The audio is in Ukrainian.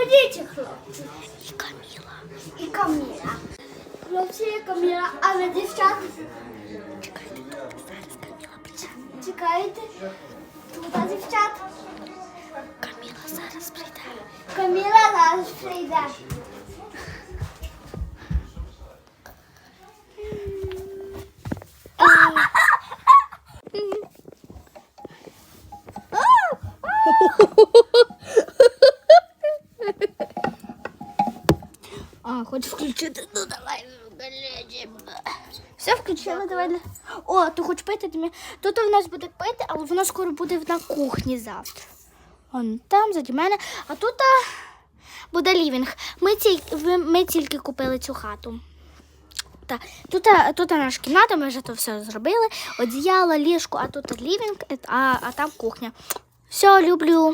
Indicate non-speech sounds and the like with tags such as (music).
Ходіть, хлопці. І Каміла. І Каміла. Хлопці і Каміла, а ви дівчат Чекайте, тут зараз Каміла прийде. чекаєте? Тут дівчат. Каміла зараз прийде. Каміла зараз прийде. (laughs) А, хочеш включити? Ну давай включимо. Все включила, давай. О, ти хочеш пити? Тобі- Тут у нас буде пити, але воно скоро буде на кухні завтра. Вон там, заді мене. А тут а, буде лівінг. Ми, ці, ми тільки купили цю хату. Так, тут, а, тут наша кімната, ми вже то все зробили. Одіяло, ліжко, а тут лівінг, а, а там кухня. Все, люблю.